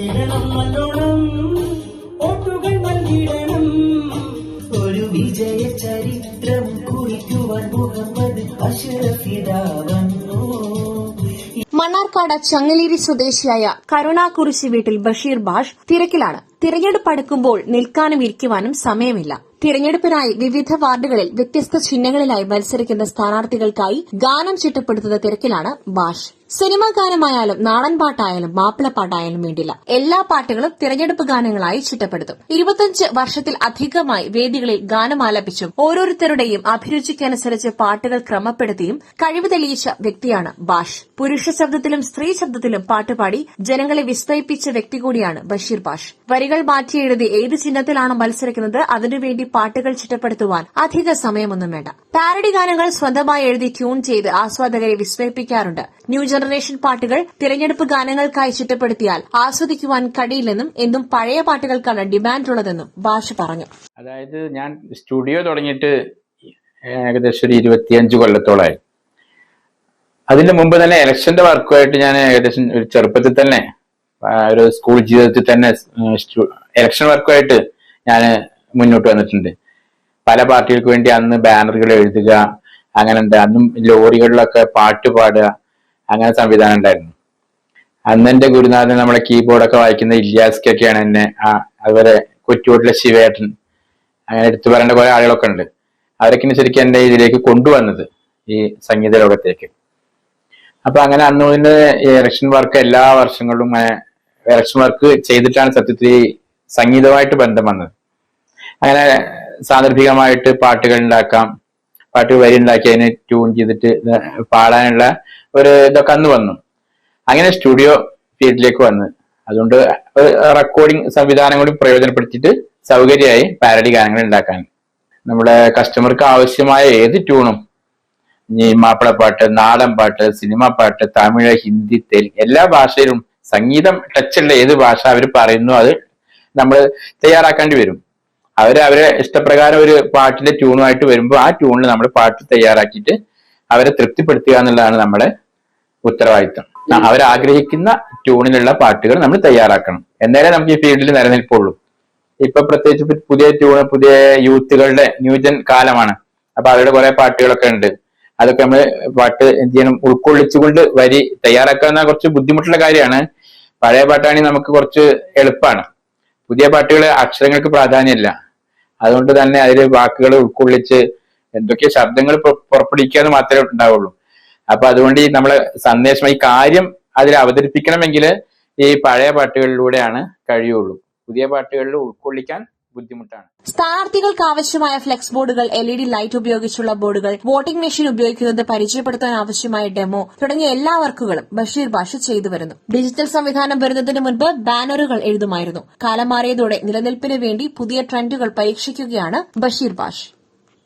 നോക്കിടണം നല്ലോണം വോട്ടുകൾ നൽകിടണം. ഒരു വിജയ ചരിത്രം കുറിക്കുവാൻ മുഹമ്മദ് അഷ്റഫിതാവന്നു മണ്ണാർക്കാട് ചങ്ങലേരി സ്വദേശിയായ കരുണാകുറിശി വീട്ടിൽ ബഷീർ ബാഷ് തിരക്കിലാണ്. തിരഞ്ഞെടുപ്പ് അടുക്കുമ്പോൾ നിൽക്കാനും ഇരിക്കുവാനും സമയമില്ല. തിരഞ്ഞെടുപ്പിനായി വിവിധ വാർഡുകളിൽ വ്യത്യസ്ത ചിഹ്നങ്ങളിലായി മത്സരിക്കുന്ന സ്ഥാനാർത്ഥികൾക്കായി ഗാനം ചിട്ടപ്പെടുത്തുന്ന തിരക്കിലാണ് ബാഷ്. സിനിമാ ഗാനമായാലും നാടൻ പാട്ടായാലും മാപ്പിളപ്പാട്ടായാലും വേണ്ടില്ല. എല്ലാ പാട്ടുകളും തിരഞ്ഞെടുപ്പ് ഗാനങ്ങളായി ചിട്ടപ്പെടുത്തും ഇരുപത്തിയഞ്ച് വർഷത്തിൽ അധികമായി വേദികളിൽ ഗാനം ആലപിച്ചും ഓരോരുത്തരുടെയും അഭിരുചിക്കനുസരിച്ച് പാട്ടുകൾ ക്രമപ്പെടുത്തിയും കഴിവ് തെളിയിച്ച വ്യക്തിയാണ് ബാഷ്. പുരുഷ ശബ്ദത്തിലും സ്ത്രീ ശബ്ദത്തിലും പാട്ടുപാടി ജനങ്ങളെ വിസ്മയിപ്പിച്ച വ്യക്തി കൂടിയാണ് ബഷീർ ബാഷ്. വരികൾ മാറ്റി എഴുതി ഏത് ചിഹ്നത്തിലാണ് മത്സരിക്കുന്നത് അതിനുവേണ്ടി പാട്ടുകൾ ചിട്ടപ്പെടുത്തുവാൻ അധിക സമയമൊന്നും വേണ്ട. പാരഡി ഗാനങ്ങൾ സ്വന്തമായി എഴുതി ട്യൂൺ ചെയ്ത് ആസ്വാദകരെ വിസ്മയിപ്പിക്കാറുണ്ട്. ന്യൂ ജനറേഷൻ പാട്ടുകൾ തിരഞ്ഞെടുപ്പ് ഗാനങ്ങൾക്കായി ചിട്ടപ്പെടുത്തിയാൽ ആസ്വദിക്കുവാൻ കഴിയില്ലെന്നും എന്നും പഴയ പാട്ടുകൾക്കാണ് ഡിമാൻഡുള്ളതെന്നും ഭാഷ പറഞ്ഞു. അതായത് ഞാൻ സ്റ്റുഡിയോ തുടങ്ങിയിട്ട് ഏകദേശം ഒരു ഇരുപത്തിയഞ്ച് കൊല്ലത്തോളമായി അതിന്റെ മുമ്പ് തന്നെ ഇലക്ഷന്റെ വർക്കുമായിട്ട് ഞാൻ ഏകദേശം ഒരു ചെറുപ്പത്തിൽ തന്നെ ഒരു സ്കൂൾ ജീവിതത്തിൽ തന്നെ ഇലക്ഷൻ വർക്കുമായിട്ട് ഞാൻ മുന്നോട്ട് വന്നിട്ടുണ്ട്. പല പാർട്ടികൾക്ക് വേണ്ടി അന്ന് ബാനറുകൾ എഴുതുക അങ്ങനെ ഉണ്ട് അന്നും ലോറികളിലൊക്കെ പാട്ട് പാടുക അങ്ങനെ സംവിധാനം ഉണ്ടായിരുന്നു. അന്ന് എന്റെ ഗുരുനാഥൻ നമ്മളെ കീബോർഡൊക്കെ വായിക്കുന്ന ഇല്യാസ്കൊക്കെയാണ് എന്നെ ആ അതുപോലെ കൊറ്റൂട്ടിലെ ശിവേട്ടൻ അങ്ങനെ എടുത്തു പറയേണ്ട കുറെ ആളുകളൊക്കെ ഉണ്ട്. അവരൊക്കെയാണ് ശരിക്കും എന്നെ ഇതിലേക്ക് കൊണ്ടുവന്നത് ഈ സംഗീത ലോകത്തേക്ക്. അപ്പൊ അങ്ങനെ അന്ന് ഇലക്ഷൻ വർക്ക് എല്ലാ വർഷങ്ങളിലും ഇലക്ഷൻ വർക്ക് ചെയ്തിട്ടാണ് സത്യത്തിൽ സംഗീതമായിട്ട് ബന്ധം വന്നത്. അങ്ങനെ സാന്ദർഭികമായിട്ട് പാട്ടുകൾ ഉണ്ടാക്കാം. പാട്ട് വരി ഉണ്ടാക്കി അതിനെ ട്യൂൺ ചെയ്തിട്ട് പാടാനുള്ള ഒരു ഇതൊക്കെ അന്ന് വന്നു. അങ്ങനെ സ്റ്റുഡിയോ ഫീൽഡിലേക്ക് വന്ന്. അതുകൊണ്ട് റെക്കോർഡിംഗ് സംവിധാനം കൂടി പ്രയോജനപ്പെടുത്തിയിട്ട് സൗകര്യമായി പാരഡി ഗാനങ്ങൾ ഉണ്ടാക്കാൻ. നമ്മുടെ കസ്റ്റമർക്ക് ആവശ്യമായ ഏത് ട്യൂണും ഈ മാപ്പിളപ്പാട്ട് നാടൻ പാട്ട് സിനിമ പാട്ട് തമിഴ് ഹിന്ദി തെലുങ്ക് എല്ലാ ഭാഷയിലും സംഗീതം ടച്ചുള്ള ഏത് ഭാഷ അവർ പറയുന്നു അത് നമ്മൾ തയ്യാറാക്കേണ്ടി വരും. അവർ അവരെ ഇഷ്ടപ്രകാരം ഒരു പാട്ടിന്റെ ട്യൂണുമായിട്ട് വരുമ്പോൾ ആ ട്യൂണിൽ നമ്മൾ പാട്ട് തയ്യാറാക്കിയിട്ട് അവരെ തൃപ്തിപ്പെടുത്തുക എന്നുള്ളതാണ് നമ്മുടെ ഉത്തരവാദിത്തം അവരാഗ്രഹിക്കുന്ന ട്യൂണിലുള്ള പാട്ടുകൾ നമ്മൾ തയ്യാറാക്കണം. എന്നാലേ നമുക്ക് ഈ ഫീൽഡിൽ നിലനിൽപ്പുള്ളൂ. ഇപ്പൊ പ്രത്യേകിച്ച് പുതിയ ട്യൂണ് പുതിയ യൂത്തുകളുടെ ന്യൂജൻ കാലമാണ്. അപ്പൊ അവരുടെ കുറെ പാട്ടുകളൊക്കെ ഉണ്ട്. അതൊക്കെ നമ്മൾ പാട്ട് എന്ത് ചെയ്യണം ഉൾക്കൊള്ളിച്ചുകൊണ്ട് വരി തയ്യാറാക്കുന്ന കുറച്ച് ബുദ്ധിമുട്ടുള്ള കാര്യമാണ്. പഴയ പാട്ടാണെങ്കിൽ നമുക്ക് കുറച്ച് എളുപ്പമാണ് പുതിയ പാട്ടുകൾ അക്ഷരങ്ങൾക്ക് പ്രാധാന്യമില്ല. അതുകൊണ്ട് തന്നെ അതിൽ വാക്കുകൾ ഉൾക്കൊള്ളിച്ച് എന്തൊക്കെ ശബ്ദങ്ങൾ പുറ- പുറപ്പെടുവിക്കുക എന്ന് മാത്രമേ ഉണ്ടാവുള്ളൂ. അപ്പൊ അതുകൊണ്ട് ഈ നമ്മളെ സന്ദേശം ഈ കാര്യം അതിൽ അവതരിപ്പിക്കണമെങ്കിൽ ഈ പഴയ പാട്ടുകളിലൂടെയാണ് കഴിയുള്ളൂ. പുതിയ പാട്ടുകളിൽ ഉൾക്കൊള്ളിക്കാൻ ബുദ്ധിമുട്ടാണ്. സ്ഥാനാർത്ഥികൾക്ക് ആവശ്യമായ ഫ്ലെക്സ് ബോർഡുകൾ എൽ ഇ ഡി ലൈറ്റ് ഉപയോഗിച്ചുള്ള ബോർഡുകൾ വോട്ടിംഗ് മെഷീൻ ഉപയോഗിക്കുന്നത് പരിചയപ്പെടുത്താൻ ആവശ്യമായ ഡെമോ തുടങ്ങിയ എല്ലാ വർക്കുകളും ബഷീർ ബാഷ് ചെയ്തു വരുന്നു. ഡിജിറ്റൽ സംവിധാനം വരുന്നതിന് മുൻപ് ബാനറുകൾ എഴുതുമായിരുന്നു. കാലം മാറിയതോടെ നിലനിൽപ്പിന് വേണ്ടി പുതിയ ട്രെൻഡുകൾ പരീക്ഷിക്കുകയാണ് ബഷീർ ബാഷ്